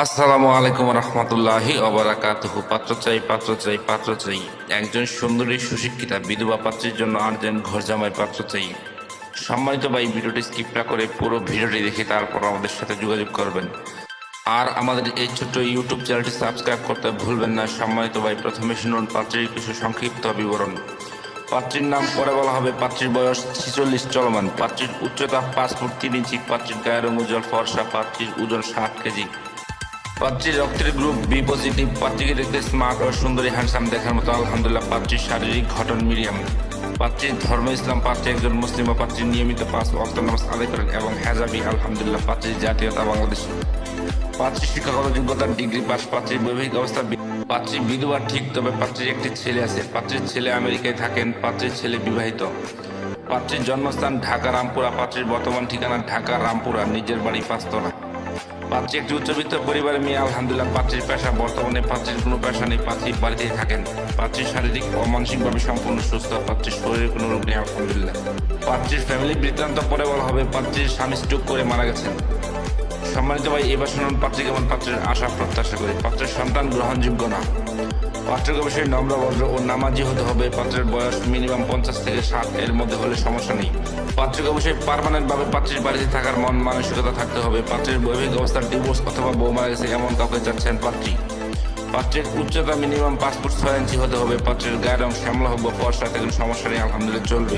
আসসালামু আলাইকুম রহমতুল্লাহি অবরাকাতুহু পাত্র চাই পাত্র চাই পাত্র চাই। একজন সুন্দরী, সুশিক্ষিতা, বিধবা পাত্রের জন্য আটজন ঘর জামাই পাত্র চাই। সম্মানিত ভাই, ভিডিওটি স্কিপ না করে পুরো ভিডিওটি দেখে তারপর আমাদের সাথে যোগাযোগ করবেন। আর আমাদের এই ছোট্ট ইউটিউব চ্যানেলটি সাবস্ক্রাইব করতে ভুলবেন না। সম্মানিত ভাই, প্রথমে শুনুন পাত্রের কিছু সংক্ষিপ্ত বিবরণ। পাত্রীর নাম পরে বলা হবে, পাত্রীর বয়স ছিচল্লিশ, চলমান। পাত্রীর উচ্চতা পাঁচ ফুট তিন ইঞ্চি, পাত্রীর গায়ের রং উজ্জ্বল ফর্সা, পাত্রীর ওজন ষাট কেজি। পাত্রীর রক্তের গ্রুপ বি পজিটিভ পাত্রীকে দেখতে স্মার্ট ও সুন্দরী হ্যান্ডসাম দেখার মতো, আলহামদুলিল্লাহ পাত্রীর শারীরিক ঘটন মিডিয়াম। পাত্রীর ধর্ম ইসলাম পাত্রী একজন মুসলিম ও পাত্রী নিয়মিত পাঁচ অক্ত নামাজ আদায় করেন এবং হেজাবি আলহামদুলিল্লাহ পাত্রীর জাতীয়তা বাংলাদেশ। পাত্রীর শিক্ষাগত যোগ্যতার ডিগ্রি পাস পাত্রীর বৈবাহিক অবস্থা পাত্রী বিধবা ঠিক, তবে পাত্রীর একটি ছেলে আছে। পাত্রীর ছেলে আমেরিকায় থাকেন পাত্রীর ছেলে বিবাহিত। পাত্রীর জন্মস্থান ঢাকা রামপুরা পাত্রীর বর্তমান ঠিকানা ঢাকা রামপুরা নিজের বাড়ি পাঁচতলা। পাত্রী একটি উচ্চবিত্ত পরিবারের মেয়ে, আলহামদুলিল্লাহ, পাত্রীর পেশা বর্তমানে পাত্রীর কোনো পেশা নেই, পাত্রী বাড়িতেই থাকেন। পাত্রীর শারীরিক ও মানসিকভাবে সম্পূর্ণ সুস্থ, পাত্রীর শরীরে কোনো রোগ নেই, আলহামদুলিল্লাহ। পাত্রীর ফ্যামিলি বৃত্তান্ত পরে বলা হবে, পাত্রীর স্বামী স্ট্রোক করে মারা গেছেন। সম্মানিত ভাই, এবার শুনুন পাত্রী কেমন পাত্রের আশা প্রত্যাশা করি। পাত্রের সন্তান গ্রহণযোগ্য না। পাত্রের অবশ্যই নম্র, ভদ্র ও নামাজি হতে হবে। পাত্রের বয়স মিনিমাম পঞ্চাশ থেকে ষাট। এর মধ্যে হলে সমস্যা নেই। পাত্রকে অবশ্যই পারমানেন্ট ভাবে পাত্রীর বাড়িতে থাকার মন মানসিকতা থাকতে হবে। পাত্রের বৈবাহিক অবস্থার ডিভোর্স অথবা বউ মারা গেছে এমন কাউকে যাচ্ছেন পাত্রী। পাত্রের উচ্চতা মিনিমাম পাঁচ ফুট ছয় ইঞ্চি হতে হবে। পাত্রের গায়ের রং শ্যামলা হোক বা ফর্সা সমস্যা নেই, আলহামদুলিল্লাহ চলবে।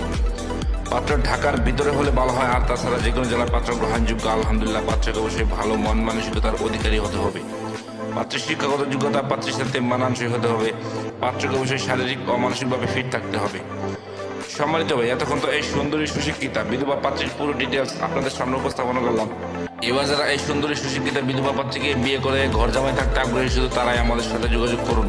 পাত্র ঢাকার ভিতরে হলে ভালো হয়, আর তাছাড়া যে কোনো জেলার পাত্র গ্রহণযোগ্য, আলহামদুলিল্লাহ, পাত্রকে অবশ্যই ভালো মন মানসিকতার অধিকারী হতে হবে। পাত্রের শিক্ষাগত যোগ্যতা, পাত্রের সাথে মানানসই হতে হবে। পাত্রকে অবশ্যই শারীরিক ও মানসিকভাবে ফিট থাকতে হবে। সম্মানিত ভাই, এতক্ষণ তো এই সুন্দরী সুশিক্ষিতা বিধবা পাত্রীর পুরো ডিটেলস আপনাদের সামনে উপস্থাপন করলাম। এবার যারা এই সুন্দরী সুশিক্ষিতা বিধবা পাত্রীকে বিয়ে করে ঘর জামাই থাকতে আগ্রহী, শুধু তারাই আমাদের সাথে যোগাযোগ করুন।